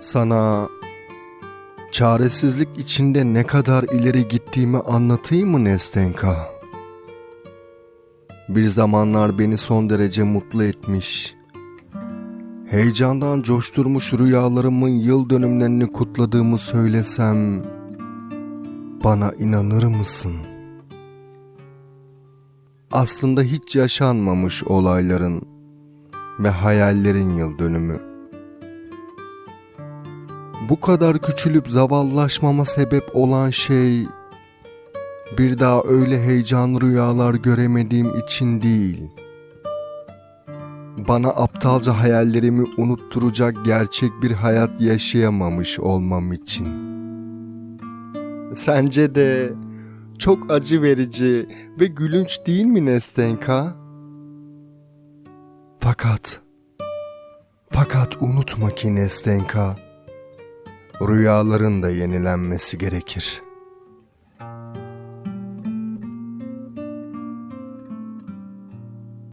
Sana çaresizlik içinde ne kadar ileri gittiğimi anlatayım mı Nestenka? Bir zamanlar beni son derece mutlu etmiş, heyecandan coşturmuş rüyalarımın yıl dönümlerini kutladığımı söylesem bana inanır mısın? Aslında hiç yaşanmamış olayların ve hayallerin yıl dönümü. Bu kadar küçülüp zavallaşmama sebep olan şey bir daha öyle heyecan rüyalar göremediğim için değil. Bana aptalca hayallerimi unutturacak gerçek bir hayat yaşayamamış olmam için. Sence de çok acı verici ve gülünç değil mi Nestenka? Fakat, fakat unutma ki Nestenka, rüyaların da yenilenmesi gerekir.''